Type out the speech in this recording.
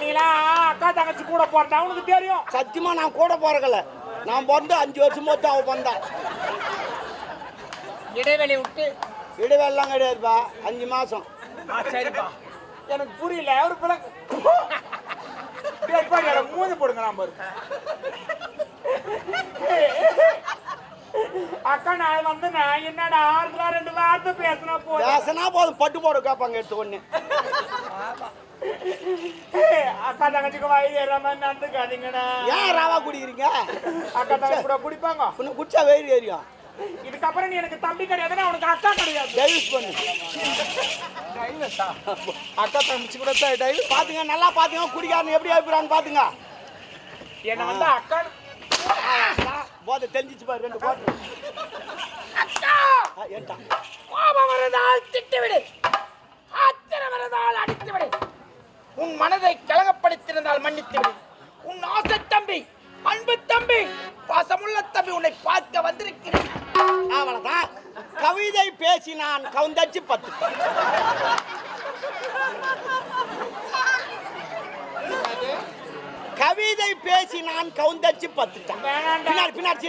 நீலாம் அக்கா தங்கச்சி கூட போறதா? உனக்கு தெரியும். சத்தியமா நான் கூட போறக்கல நான் பிறந்து அஞ்சு வருஷம் பிறந்தா. இடைவெளி விட்டு. இடைவெல்லாம் கிடையாதுப்பா. அஞ்சு மாசம். சரிப்பா. எனக்கு புரியல. ஒரு பிள்ளை மூஞ்சி போடுங்க நான் பாரு. அக்கா நான் வந்து நான் என்னடா ஆறுதலா ரெண்டு வார்த்தை பேசினா போதும். பேசினா போதும். பட்டு போட கேட்பாங்க எடுத்த உடனே அக்கா தங்கச்சிக்கு வயது ஏற மாதிரி நடந்துக்காதீங்கடா. ஏன் ராவா குடிக்கிறீங்க? அக்கா தங்கச்சி கூட குடிப்பாங்க. உன்னை குடிச்சா வெயிறு ஏறியும் இதுக்கப்புறம் நீ எனக்கு தம்பி கிடையாதுன்னா உனக்கு அக்கா கிடையாது. டைவர்ஸ் பண்ணு. அக்கா தங்கச்சி கூட தான் டைவ் பாத்துங்க நல்லா பாத்துங்க. குடிக்காரன் எப்படி ஆயிடுறாங்க பாத்துங்க. என்ன வந்து அக்கா போதை தெரிஞ்சிச்சு பாரு ரெண்டு போட்டு அக்கா! ஏட்டா கோபம் வரதால் திட்டுவிடு. ஆத்திரம் உன் மனதை கலகப்படுத்திருந்தால் மன்னித்து உன் ஆசை தம்பி அன்பு தம்பி பாசமுள்ள தம்பி உன்னை பார்க்க வந்திருக்கிறேன். அவ்வளவுதான். கவிதை பேசி நான் கவுந்தச்சு பத்து கவிதை பேசி நான் கவுந்தச்சு வேணாண்டா. பின்னாடி பின்னாடி